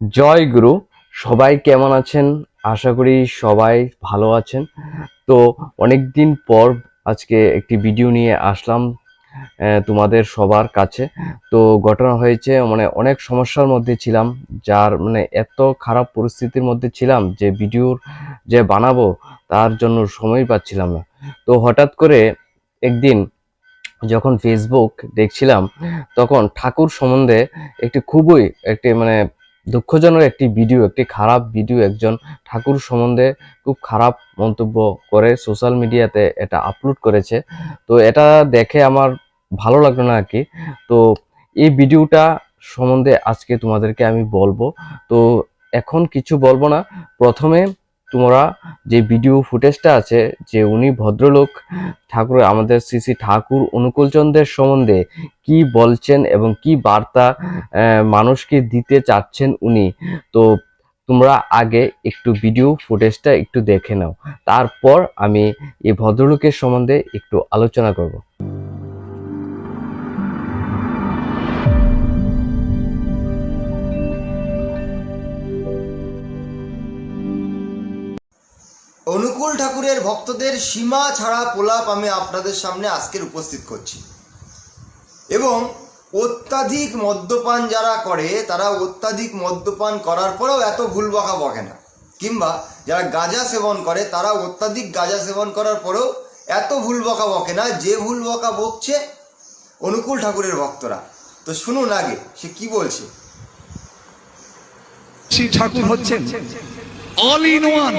জয় গুরু। সবাই কেমন আছেন? আশা করি সবাই ভালো আছেন। তো অনেক দিন পর আজকে একটি ভিডিও নিয়ে আসলাম তোমাদের সবার কাছে। তো ঘটনা হয়েছে মানে অনেক সমস্যার মধ্যে ছিলাম, যার মানে এত খারাপ পরিস্থিতির মধ্যে ছিলাম যে ভিডিওর যে বানাবো, তার জন্য সময় পাচ্ছিলাম না। তো হঠাৎ করে একদিন যখন ফেসবুক দেখছিলাম, তখন ঠাকুর সম্বন্ধে একটি খুবই একটি মানে দুঃখজনক একটি ভিডিও, একটি খারাপ ভিডিও একজন ঠাকুর সম্বন্ধে খুব খারাপ মন্তব্য করে সোশ্যাল মিডিয়াতে এটা আপলোড করেছে। তো এটা দেখে আমার ভালো লাগল না আর কি। তো এই ভিডিওটা সম্বন্ধে আজকে তোমাদেরকে আমি বলব। তো এখন কিছু বলব না। প্রথমে তোমরা যে ভিডিও ফুটেজটা আছে, যে উনি ভদ্রলোক ঠাকুর আমাদের শ্রী শ্রী ঠাকুর অনুকূলচন্দ্রের সম্বন্ধে কি বলছেন এবং কি বার্তা মানুষকে দিতে চাচ্ছেন উনি, তো তোমরা আগে একটু ভিডিও ফুটেজটা একটু দেখে নাও। তারপর আমি এই ভদ্রলোকের সম্বন্ধে একটু আলোচনা করব। অনুকূল ঠাকুরের ভক্তদের সীমা ছাড়া প্রলাপ আমি আপনাদের সামনে আজকের উপস্থিত করছি। এবং অত্যাধিক মদ্যপান যারা করে, তারা অত্যাধিক মদ্যপান করার পরেও এত ভুল বকা বকে না। কিংবা যারা গাঁজা সেবন করে, তারা অত্যাধিক গাঁজা সেবন করার পরেও এত ভুল বকা বকে না যে ভুল বকা বকছে অনুকূল ঠাকুরের ভক্তরা। তো শুনুন আগে, সে কি বলছে? শ্রী ঠাকুর হচ্ছেন অল ইন ওয়ান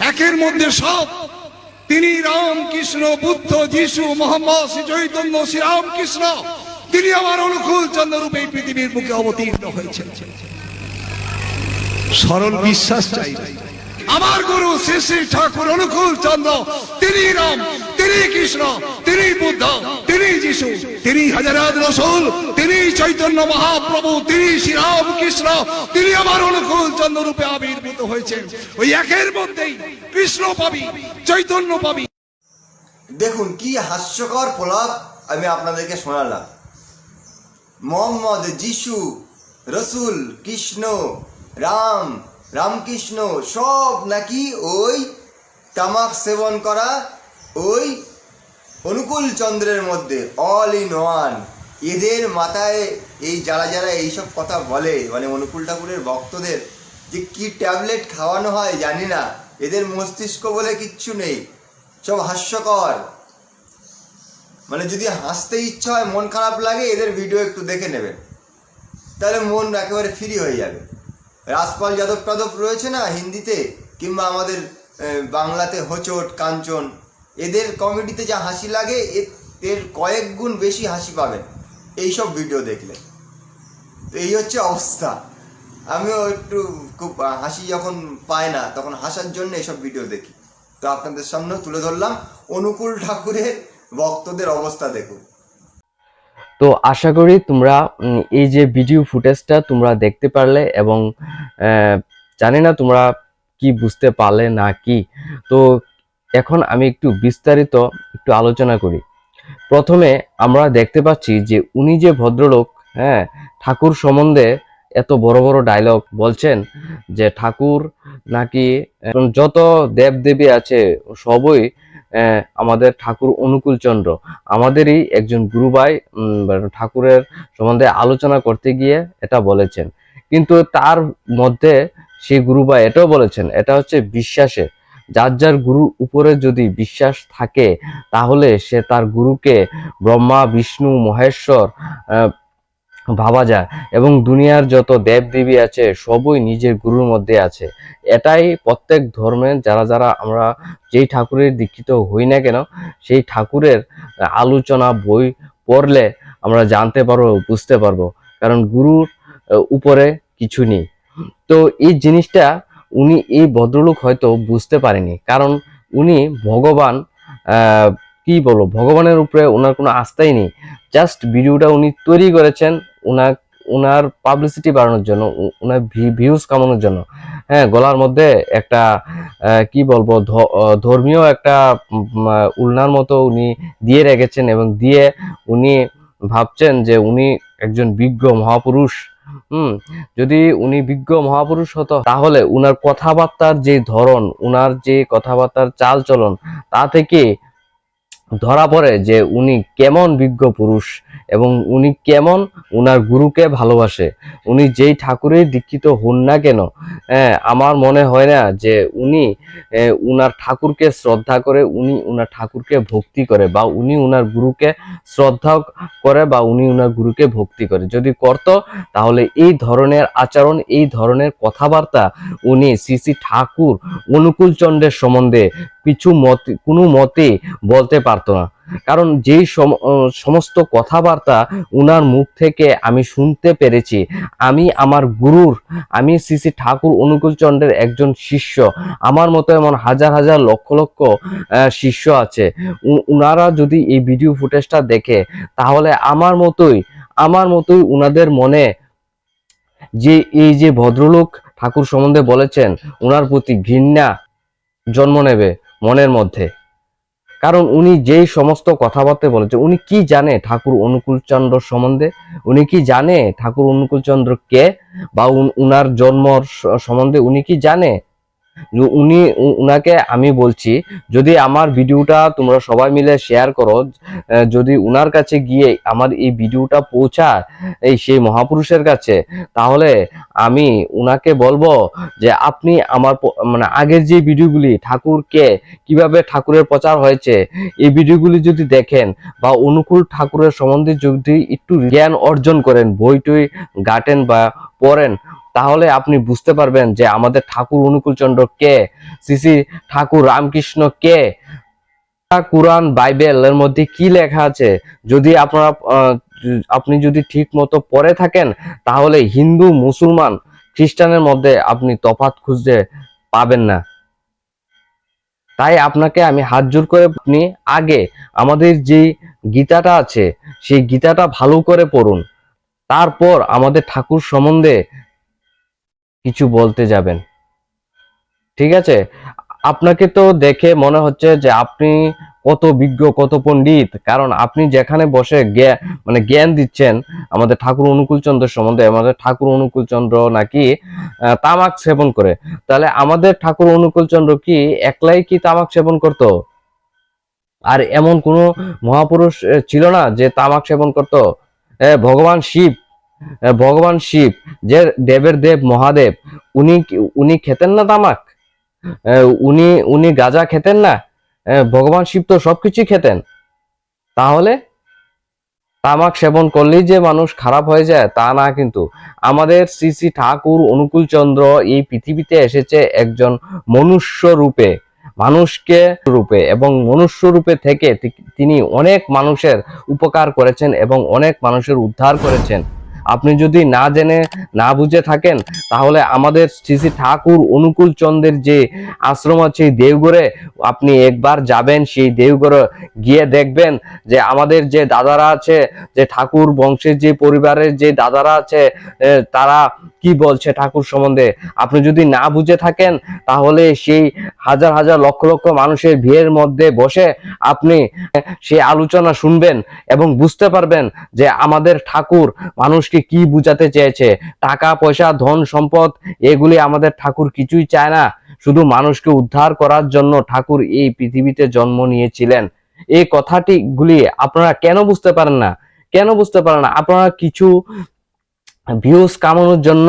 একের মধ্যে সব। তিনি রাম কৃষ্ণ বুদ্ধ, যিশু, মোহাম্মদ, শ্রী চৈতন্য, শ্রী রামকৃষ্ণ। তিনি আমার অনুকূল চন্দ্র রূপে এই পৃথিবীর মুখে অবতীর্ণ হয়েছেন। সরল বিশ্বাস চাই আমার গুরু শ্রী শ্রী ঠাকুর অনুকূল চন্দ্র, তিনি রাম, তিনি কৃষ্ণ, তিনি বুদ্ধ, তিনি যিশু, তিনি হাজারাত রসুল, তিনি চৈতন্য মহাপ্রভু, তিনি শ্রীরাম কৃষ্ণ, তিনি আমার অনুকূল চন্দ্র রূপে আবির্ভূত হয়েছেন। ওই একের মধ্যেই কৃষ্ণ পাবি, চৈতন্য পাবি। দেখুন, কি হাস্যকর প্রলাপ আমি আপনাদেরকে শোনালাম। মোহাম্মদ, যিশু, রসুল, কৃষ্ণ, রাম রামকৃষ্ণ সব নাকি ওই তামাক সেবন করা ওই অনুকূল চন্দ্রের মধ্যে অল ইন ওয়ান এদের মাথায় এই যারা যারা এইসব কথা বলে মানে অনুকূল ঠাকুরের ভক্তদের, যে কি ট্যাবলেট খাওয়ানো হয় জানি না। এদের মস্তিষ্ক বলে কিচ্ছু নেই। সব হাস্যকর। মানে যদি হাসতে ইচ্ছা হয়, মন খারাপ লাগে, এদের ভিডিও একটু দেখে নেবেন। তাহলে মন একেবারে ফ্রি হয়ে যাবে। রাজপাল যাদব টাদব রয়েছে না হিন্দিতে? কিংবা আমাদের বাংলাতে হোচট, কাঞ্চন, এদের কমেডিতে যা হাসি লাগে এর কয়েক গুণ বেশি হাসি পাবেন। এইসব ভিডিও দেখলে। তো এই হচ্ছে অবস্থা। আমিও একটু খুব হাসি যখন পায় না, তখন হাসার জন্য এসব ভিডিও দেখি। তো আপনাদের সামনেও তুলে ধরলাম। অনুকূল ঠাকুরের ভক্তদের অবস্থা দেখুন। তো আশা করি তোমরা এই যে ভিডিও ফুটেজটা তোমরা দেখতে পারলে এবং জানি না তোমরা কি বুঝতে পারলে না কি। তো এখন আমি একটু বিস্তারিত একটু আলোচনা করি। প্রথমে আমরা দেখতে পাচ্ছি যে উনি যে ভদ্রলোক হ্যাঁ ঠাকুর সম্বন্ধে এত বড় বড় ডায়লগ বলছেন যে ঠাকুর নাকি যত দেব দেবী আছে সবই আমাদের ঠাকুর অনুকূল চন্দ্র। আমাদেরই একজন গুরুভাই উম, ঠাকুরের সম্বন্ধে আলোচনা করতে গিয়ে এটা বলেছেন। কিন্তু তার মধ্যে সেই গুরুভাই এটাও বলেছেন এটা হচ্ছে বিশ্বাসে। যার যার গুরুর উপরে যদি বিশ্বাস থাকে তাহলে সে তার গুরুকে ব্রহ্মা বিষ্ণু মহেশ্বর ভাবা যায় এবং দুনিয়ার যত দেব দেবী আছে, সবই নিজের গুরুর মধ্যে আছে। এটাই প্রত্যেক ধর্মের যারা যারা আমরা যেই ঠাকুরের দীক্ষিত হই না কেন, সেই ঠাকুরের আলোচনা, বই পড়লে আমরা জানতে পারব, বুঝতে পারব। কারণ গুরুর উপরে কিছু নেই। তো এই জিনিসটা উনি, এই ভদ্রলোক হয়তো বুঝতে পারেনি। কারণ উনি ভগবান কি বলব? ভগবানের উপরে ওনার কোনো আস্থাই নেই। জাস্ট ভিডিওটা উনি তৈরি করেছেন ওনার ওনার পাবলিসিটি বাড়ানোর জন্য, উ- ওনার ভিউজ কামানোর জন্য হ্যাঁ গলার মধ্যে একটা কি বলব ধর্মীয় একটা উলনার মতো উনি দিয়ে রেখেছেন এবং দিয়ে উনি ভাবছেন যে উনি একজন বিজ্ঞ মহাপুরুষ। হুম, যদি উনি বিজ্ঞ মহাপুরুষ হতো, তাহলে উনার কথাবার্তার যে ধরন, উনার যে কথাবার্তার চাল চলন তা থেকে ধরা পড়ে যে উনি কেমন বিজ্ঞ পুরুষ। এবং উনি কেমন? উনার গুরুকে ভালোবাসে। উনি যেই ঠাকুরের দীক্ষিত হন না কেন হ্যাঁ, আমার মনে হয় না যে উনি উনার ঠাকুরকে শ্রদ্ধা করে উনি উনার ঠাকুরকে ভক্তি করে বা উনি উনার গুরুকে শ্রদ্ধা করে বা উনি উনার গুরুকে ভক্তি করে। যদি করত তাহলে এই ধরনের আচরণ এই ধরনের কথাবার্তা উনি শ্রী শ্রী ঠাকুর অনুকূল চন্দ্রের সম্বন্ধে কিছু মতে কোনো মতে বলতে পারতো না। কারণ যেই সম- সমস্ত কথাবার্তা উনার মুখ থেকে আমি শুনতে পেরেছি। আমি আমার গুরুর, আমি শ্রী শ্রী ঠাকুর অনুকূল চন্দ্রের একজন শিষ্য। আমার মতো এমন হাজার হাজার লক্ষ লক্ষ শিষ্য আছে। উনারা যদি এই ভিডিও ফুটেজটা দেখে, তাহলে আমার মতোই আমার মতোই উনাদের মনে যে এই যে ভদ্রলোক ঠাকুর সম্বন্ধে বলেছেন ওনার প্রতি ঘৃণা জন্ম নেবে মনের মধ্যে। কারণ উনি যেই সমস্ত কথাবার্তা বলেছে উনি কি জানে ঠাকুর অনুকূল চন্দ্র সম্বন্ধে? উনি কি জানে ঠাকুর অনুকূলচন্দ্র কে? বা উন- উনার জন্ম সম্বন্ধে উনি কি জানে? উনি উনাকে আমি বলছি, যদি আমার ভিডিওটা তোমরা সবাই মিলে শেয়ার করো যদি উনার কাছে গিয়ে আমার এই ভিডিওটা পৌঁছায়, এই সেই মহাপুরুষের কাছে, তাহলে আমি উনাকে বলব যে আপনি আমার মানে আগের যে ভিডিওগুলি ঠাকুরকে কীভাবে ঠাকুরের প্রচার হয়েছে, এই ভিডিওগুলি যদি দেখেন বা অনুকূল ঠাকুরের সম্বন্ধে যদি একটু জ্ঞান অর্জন করেন বই টই গাটেন বা পড়েন তাহলে আপনি বুঝতে পারবেন যে আমাদের ঠাকুর অনুকূল চন্দ্র কে? শ্রী ঠাকুর রামকৃষ্ণ কে? কোরআন বাইবেল এর মধ্যে কি লেখা আছে? যদি আপনারা আপনি যদি ঠিক মতো পড়ে থাকেন, তাহলে হিন্দু, মুসলমান, খ্রিস্টানের মধ্যে আপনি তফাৎ খুঁজতে পাবেন না। তাই আপনাকে আমি হাত জোর করে আপনি আগে আমাদের যে গীতাটা আছে, সেই গীতাটা ভালো করে পড়ুন। তারপর আমাদের ঠাকুর সম্বন্ধে কিছু বলতে যাবেন। ঠিক আছে? আপনাকে তো দেখে মনে হচ্ছে যে আপনি কত বিজ্ঞ, কত পণ্ডিত। কারণ আপনি যেখানে বসে মানে জ্ঞান দিচ্ছেন, আমাদের ঠাকুর অনুকূল চন্দ্র সম্বন্ধে, আমাদের ঠাকুর অনুকূল চন্দ্র নাকি তামাক সেবন করে। তাহলে আমাদের ঠাকুর অনুকূল চন্দ্র কি একলাই কি তামাক সেবন করত? আর এমন কোন মহাপুরুষ ছিল না যে তামাক সেবন করত? ভগবান শিব ভগবান শিব, যে দেবের দেব মহাদেব, উনি উনি খেতেন না তামাক? উনি উনি গাঁজা খেতেন না? ভগবান শিব তো সবকিছুই খেতেন। তাহলে তামাক সেবন করলেই যে মানুষ খারাপ হয়ে যায়, তা না কিন্তু। আমাদের শ্রী শ্রী ঠাকুর অনুকূল চন্দ্র এই পৃথিবীতে এসেছে একজন মনুষ্য রূপে, মানুষকে রূপে এবং মনুষ্য রূপে থেকে তিনি অনেক মানুষের উপকার করেছেন এবং অনেক মানুষের উদ্ধার করেছেন। আপনি যদি না জেনে, না বুঝে থাকেন, তাহলে আমাদের শ্রী শ্রী ঠাকুর অনুকূল চন্দ্রের যে আশ্রম আছে দেওঘরে, আপনি একবার যাবেন, সেই দেওঘরে গিয়ে দেখবেন যে আমাদের যে দাদারা আছে, যে ঠাকুর বংশের যে পরিবারের যে দাদারা আছে তারা কি বলছে ঠাকুর সম্বন্ধে? আপনি যদি না বুঝে থাকেন, তাহলে সেই হাজার হাজার লক্ষ লক্ষ মানুষের ভিড়ের মধ্যে বসে আপনি সেই আলোচনা শুনবেন এবং বুঝতে পারবেন যে আমাদের ঠাকুর মানুষকে কি বুঝাতে চেয়েছে? টাকা, পয়সা, ধন, সম্পদ, এগুলি আমাদের ঠাকুর কিছুই চায় না। শুধু মানুষকে উদ্ধার করার জন্য ঠাকুর এই পৃথিবীতে জন্ম নিয়েছিলেন। এই কথাটি গুলি আপনারা কেন বুঝতে পারেন না? কেন বুঝতে পারেন না? আপনারা কিছু ভিউজ কামানোর জন্য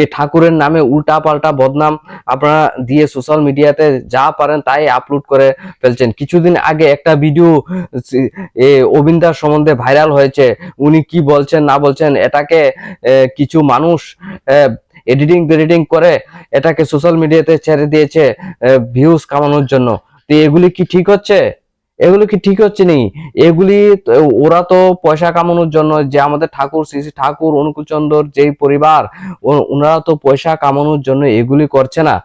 এই ঠাকুরের নামে উল্টা পাল্টা বদনাম আপনারা দিয়ে সোশ্যাল মিডিয়াতে যা পারেন তাই আপলোড করে ফেলছেন। কিছুদিন আগে একটা ভিডিও এ, অবিন্দার সম্বন্ধে ভাইরাল হয়েছে। উনি কি বলছেন, না বলছেন, এটাকে কিছু মানুষ এডিটিং এডিটিং করে এটাকে সোশ্যাল মিডিয়াতে ছেড়ে দিয়েছে ভিউজ কামানোর জন্য। তো এগুলি কি ঠিক হচ্ছে? এগুলো কি ঠিক হচ্ছে নি? এগুলি ওরা তো পয়সা কামানোর জন্য যে আমাদের ঠাকুর, শ্রী শ্রী ঠাকুর অনুকূল চন্দ্রর যেই পরিবার ওনারা তো পয়সা কামানোর জন্য এগুলি করছে না।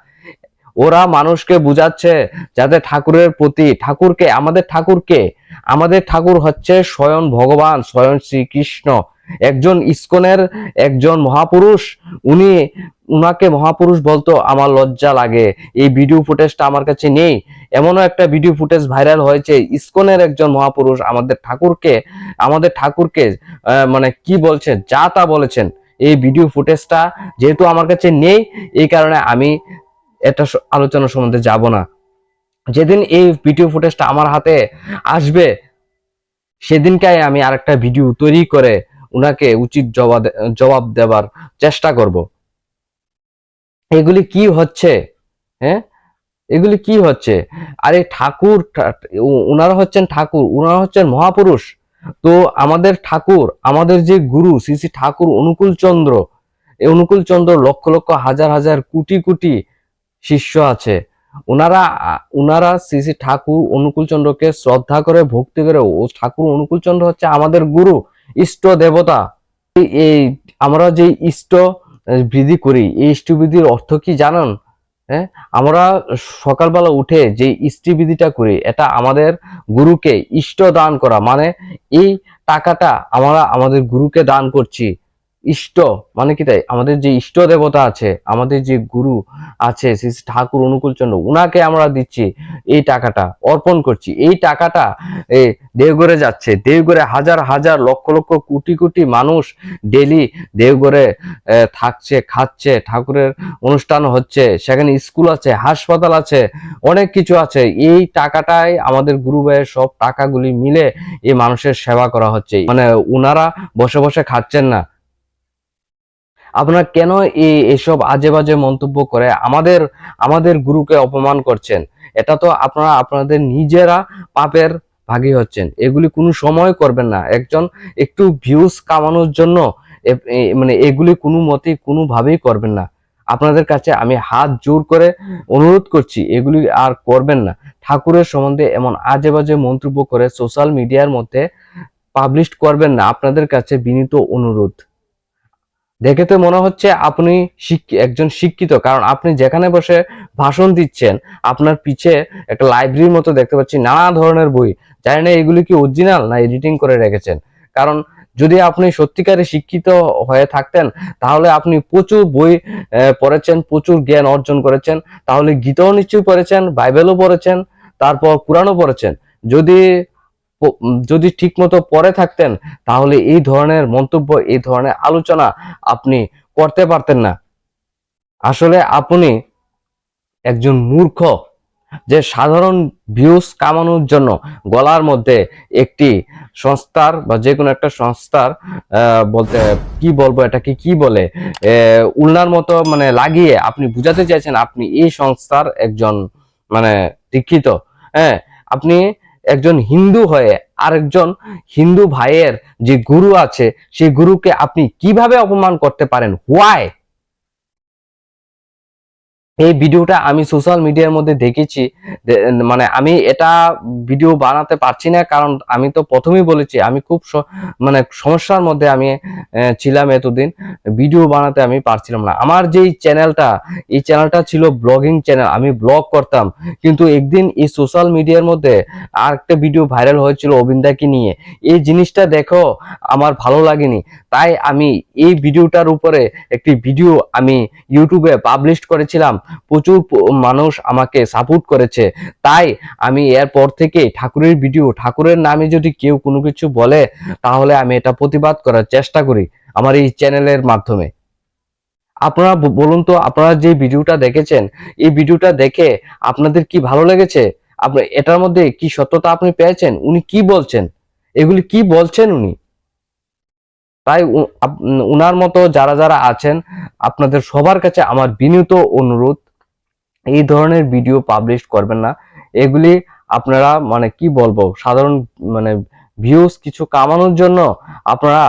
ওরা মানুষকে বুঝাচ্ছে যাতে ঠাকুরের প্রতি, ঠাকুরকে, আমাদের ঠাকুরকে, আমাদের ঠাকুর হচ্ছে স্বয়ং ভগবান, স্বয়ং শ্রীকৃষ্ণ। একজন ইস্কনের একজন মহাপুরুষ, উনি উনাকে মহাপুরুষ বলতো, আমার লজ্জা লাগে, এই ভিডিও ফুটেজটা আমার কাছে নেই। এমনও একটা ভিডিও ফুটেজ ভাইরাল হয়েছে, ইস্কনের একজন মহাপুরুষ আমাদের ঠাকুরকে আমাদের ঠাকুরকে মানে কি বলছেন, যা তা বলেছেন। এই ভিডিও ফুটেজটা যেহেতু আমার কাছে নেই, এই কারণে আমি এটা আলোচনা সম্বন্ধে যাব না। যেদিন এই ভিডিও ফুটেজটা আমার হাতে আসবে সেদিনকে আমি আরেকটা ভিডিও তৈরি করে উনাকে উচিত জবাব জবাব দেবার চেষ্টা করব। এগুলি কি হচ্ছে? হ্যাঁ? এগুলি কি হচ্ছে? আরে ঠাকুর উনারা হচ্ছেন ঠাকুর, উনারা হচ্ছেন মহাপুরুষ। তো আমাদের ঠাকুর, আমাদের যে গুরু, শ্রী শ্রী ঠাকুর অনুকূল চন্দ্র, এই অনুকূল চন্দ্র লক্ষ লক্ষ হাজার হাজার কোটি কোটি শিষ্য আছে। ওনারা ওনারা শ্রী শ্রী ঠাকুর অনুকূল চন্দ্রকে শ্রদ্ধা করে, ভক্তি করে, ও ঠাকুর অনুকূল চন্দ্র হচ্ছে আমাদের গুরু, ইষ্ট দেবতা। এই- আমরা যে ইষ্ট বিধি করি, এই ইষ্ট বিধির অর্থ কি জানেন? হ্যাঁ? আমরা সকালবেলা উঠে যে ইষ্টিবিধিটা করি, এটা আমাদের গুরুকে ইষ্ট দান করা। মানে এই টাকাটা আমরা আমাদের গুরুকে দান করছি। ইষ্ট মানে কি তাই? আমাদের যে ইষ্ট দেবতা আছে, আমাদের যে গুরু আছে, শ্রী ঠাকুর অনুকূল চন্দ্র উনাকে আমরা দিচ্ছি এই টাকাটা, অর্পণ করছি। এই টাকাটা দেওঘরে যাচ্ছে। দেওঘরে হাজার হাজার, লক্ষ লক্ষ, কোটি কোটি মানুষ ডেলি দেওঘরে থাকছে, খাচ্ছে, ঠাকুরের অনুষ্ঠান হচ্ছে, সেখানে স্কুল আছে, হাসপাতাল আছে, অনেক কিছু আছে। এই টাকাটাই আমাদের গুরু ভাইয়ের সব টাকাগুলি মিলে এই মানুষের সেবা করা হচ্ছে। মানে উনারা বসে বসে খাচ্ছেন না। আপনারা কেন এই এসব আজে বাজে মন্তব্য করে আমাদের আমাদের গুরুকে অপমান করছেন? এটা তো আপনারা, আপনাদের নিজেরা পাপের ভাগী হচ্ছেন। এগুলি কোনো সময় করবেন না। একজন একটু ভিউজ কামানোর জন্য মানে এগুলি কোনো মতেই কোনোভাবেই করবেন না। আপনাদের কাছে আমি হাত জোর করে অনুরোধ করছি, এগুলি আর করবেন না। ঠাকুরের সম্বন্ধে এমন আজে বাজে মন্তব্য করে সোশ্যাল মিডিয়ার মধ্যে পাবলিশ করবেন না। আপনাদের কাছে বিনীত অনুরোধ। দেখে তো মনে হচ্ছে আপনি একজন শিক্ষিত, কারণ আপনি যেখানে বসে ভাষণ দিচ্ছেন, আপনার পিছে একটা লাইব্রেরির মতো দেখতে পাচ্ছি নানা ধরনের বই। জানি না এগুলি কি অরিজিনাল না এডিটিং করে রেখেছেন। কারণ যদি আপনি সত্যিকারে শিক্ষিত হয়ে থাকতেন, তাহলে আপনি প্রচুর বই পড়েছেন, প্রচুর জ্ঞান অর্জন করেছেন, তাহলে গীতাও নিশ্চয়ই পড়েছেন, বাইবেলও পড়েছেন, তারপর কোরআনও পড়েছেন। যদি যদি ঠিক মতো পড়ে থাকতেন তাহলে এই ধরনের মন্তব্য এই ধরনের আলোচনা আপনি করতে পারতেন না। আসলে আপনি একজন মূর্খ যে সাধারণ ভিউজ কামানোর জন্য গলার মধ্যে একটি সংস্থার বা যে কোনো একটা সংস্থার বলতে কি বলব এটাকে কি বলে আহ, উল্লার মতো মানে লাগিয়ে আপনি বুঝাতে চাইছেন আপনি এই সংস্থার একজন মানে দীক্ষিত। হ্যাঁ আপনি একজন হিন্দু হয়ে আরেকজন হিন্দু ভাইয়ের যে গুরু আছে, সেই গুরুকে আপনি কীভাবে অপমান করতে পারেন? হোয়াই এই ভিডিওটা আমি সোশ্যাল মিডিয়ার মধ্যে দেখেছি মানে আমি এটা ভিডিও বানাতে পারছি না, কারণ আমি তো প্রথমেই বলেছি, আমি খুব মানে সমস্যার মধ্যে আমি ছিলাম এতদিন। ভিডিও বানাতে আমি পারছিলাম না। আমার যেই চ্যানেলটা এই চ্যানেলটা ছিল ব্লগিং চ্যানেল আমি ব্লগ করতাম। কিন্তু একদিন এই সোশ্যাল মিডিয়ার মধ্যে আর একটা ভিডিও ভাইরাল হয়েছিল অবিন্দাকে নিয়ে। এই জিনিসটা দেখো, আমার ভালো লাগেনি। তাই আমি এই ভিডিওটার উপরে একটি ভিডিও আমি ইউটিউবে পাবলিশ করেছিলাম। প্রচুর মানুষ আমাকে সাপোর্ট করেছে। তাই আমি এরপর থেকে ঠাকুরের ভিডিও ঠাকুরের নামে যদি কেউ কোনো কিছু বলে, তাহলে আমি এটা প্রতিবাদ করার চেষ্টা করি আমার এই চ্যানেলের মাধ্যমে। আপনারা বলুন তো, আপনারা যে ভিডিওটা দেখেছেন, এই ভিডিওটা দেখে আপনাদের কি ভালো লেগেছে? আপনি এটার মধ্যে কি সত্যতা আপনি পেয়েছেন? উনি কি বলছেন? এগুলি কি বলছেন উনি? তাই উনার মতো যারা যারা আছেন, আপনাদের সবার কাছে আমার বিনীত অনুরোধ, এই ধরনের ভিডিও পাবলিশ করবেন না। এগুলি আপনারা মানে কি বলব, সাধারণ মানে ভিউজ কিছু কামানোর জন্য আপনারা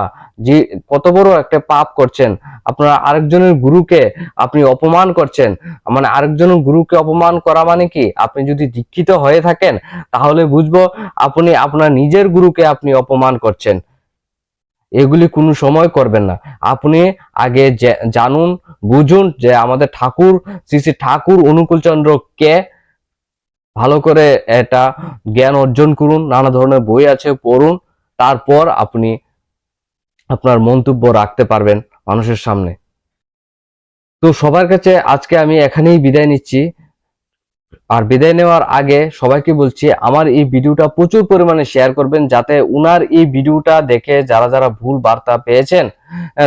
যে, কত বড় একটা পাপ করছেন, আপনারা আরেকজনের গুরুকে আপনি অপমান করছেন মানে আরেকজনের গুরুকে অপমান করা মানে কি? আপনি যদি দীক্ষিত হয়ে থাকেন, তাহলে বুঝব আপনি আপনার নিজের গুরুকে আপনি অপমান করছেন। এগুলি কোনো সময় করবেন না। আপনি আগে জানুন, বুঝুন যে আমাদের ঠাকুর শ্রী শ্রী ঠাকুর অনুকূল চন্দ্র কে ভালো করে এটা জ্ঞান অর্জন করুন, নানা ধরনের বই আছে, পড়ুন, তারপর আপনি আপনার মন্তব্য রাখতে পারবেন মানুষের সামনে। তো সবার কাছে আজকে আমি এখানেই বিদায় নিচ্ছি। আর বিদায় নেওয়ার আগে সবাইকে বলছি, আমার এই ভিডিওটা প্রচুর পরিমাণে শেয়ার করবেন যাতে উনার এই ভিডিওটা দেখে যারা যারা ভুল বার্তা পেয়েছেন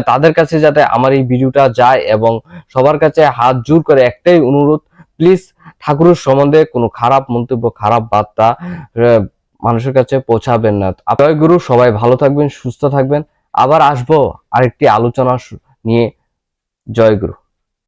তাদের কাছে যাতে আমার এই ভিডিওটা যায় এবং সবার কাছে হাত জোর করে একটাই অনুরোধ প্লিজ ঠাকুরের সম্বন্ধে কোনো খারাপ মন্তব্য, খারাপ বার্তা মানুষের কাছে পৌঁছাবেন না। জয় গুরু, সবাই ভালো থাকবেন, সুস্থ থাকবেন। আবার আসব আরেকটি আলোচনা নিয়ে। জয় গুরু।